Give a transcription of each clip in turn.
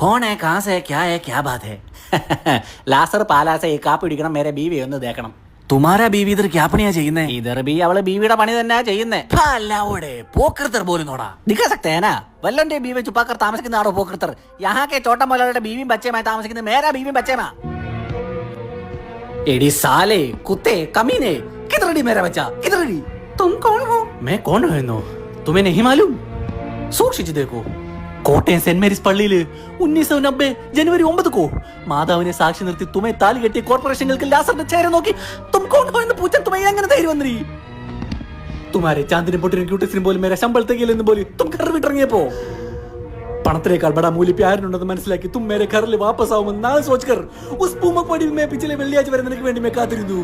കോൺ ഹേ കാസ് ക്യാ ഹേ ക്യാ ബാത് ലാസർ പാലാസ ഈ കാപ്പ് പിടിക്കണം മേരെ ബീവി ഒന്ന് തേക്കണം തുമാരാ ബീവി ഇതൊരു ക്യാ പണിയാ ചെയ്യുന്നേ ഇതർ ബി അവൾ ബീവിയുടെ പണി തന്നെ ചെയ്യുന്നേ അല്ലാവോടെ പോക്കർത്തർ പോലും നോടാ ദിക്കാ സക്തേനാ വല്ലന്റെ ബീവി ചുപ്പാക്കർ താമസിക്കുന്ന ആടോ പോക്കൃത്തർ യഹാക്കെ ചോട്ടം മുലയുടെ ബീവിയും ബച്ചയുമായി താമസിക്കുന്ന മേരാ ബീവിയും ബച്ചയുമാ എടി സാലെ കുത്തെ കമീനെ കിതറടി മേരാ ബച്ച കിതറടി തും കോൺ ഹോ മേ കോൺ ഹോ എന്നോ തുമേ നഹി മാലൂം സൂക്ഷിച്ചു ദേക്കോ കോട്ടയം സെന്റ് മേരീസ് പള്ളിയിൽ ഉന്നീസ് നബ്ബെ ജനുവരി ഒമ്പത് കോ. മാതാവിനെ സാക്ഷി നിർത്തി തുമെ താലി കെട്ടിയ കോർപ്പറേഷനുകൾക്ക് ലാസറിന്റെ ചേര നോക്കി തും പൂച്ച തുമയെ എങ്ങനെ ധൈര്യം വന്നി തുമാരെ ചാന്ദിനും പൊട്ടിനും ക്യൂട്ടസിനും പോലും മേരെ ശമ്പളത്തേക്കില്ലെന്ന് പോലും തും കറി വിട്ടിറങ്ങിയപ്പോ. പണത്തിനേക്കാൾ ബടാ മൂലിപ്പി ആരുണ്ടെന്ന് മനസ്സിലാക്കി തും മേരെ കറിൽ വാപ്പസ് ആവുമെന്ന് നാളെ സോച്ച്കർ ഉസ് പൂമപ്പടി മേ പിച്ചിലെ വെള്ളിയാഴ്ച വരെ നിനക്ക് വേണ്ടി മേ കാത്തിരുന്നു.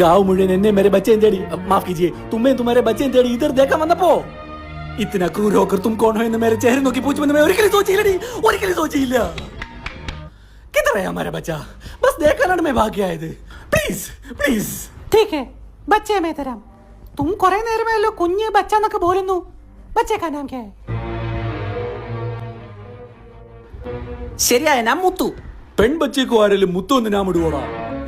ഗാവ് മുഴുവൻ എന്നെ മേരെ ബച്ചയും തേടി മാഫ് കീജിയെ തുമ്മയും തുമാരെ ബച്ചയും തേടി ഇതർ ദേക്കാൻ വന്നപ്പോ? ഇത്തിന ക്രൂര ഹോക്കർ തും കോൺ ഹോ എന്ന് മേരെ ചേരി നോക്കി പൂച്ചുമെന്ന് മേ ഒരിക്കലും സോച്ചില്ലടി ഒരിക്കലും സോച്ചിയില്ല किधर है हमारा बच्चा बस देखकर मैं भाग गया है പ്ലീസ് പ്ലീസ് ठीक है बच्चे मैं तराम तुम കുറെ നേരമായല്ലോ കുഞ്ഞ് ബച്ച എന്നൊക്കെ പോലുന്നു ബച്ചേ കാ നാം ക്യാ ഹൈ ശരിയായ ഞാൻ മുത്തു പെൺബച്ചയ്ക്കോ ആരെങ്കിലും മുത്തു എന്ന് നാം ഇടുവോടാ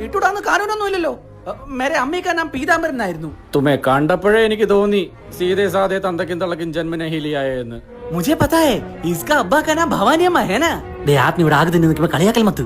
ഇട്ടുടാന്ന് കാനൂനൊന്നുമില്ലല്ലോ അഹ് മേരെ അമ്മയ്ക്ക് നാം പീതാംബരൻ ആയിരുന്നു തുമേ കണ്ടപ്പോഴേ എനിക്ക് തോന്നി സീതെ സാധേ തന്തക്കും തളക്കും ജന്മനഹീലിയായ എന്ന്. മുജെ പതാ ഹേ ഇസ്കാ അബ്ബാ കാ നാം ഭവാനി അമ്മ നാ ദേ ആപ്നി ഇവിടെ ആകെ തന്നെ കളിയാക്കൽ മത്ത്.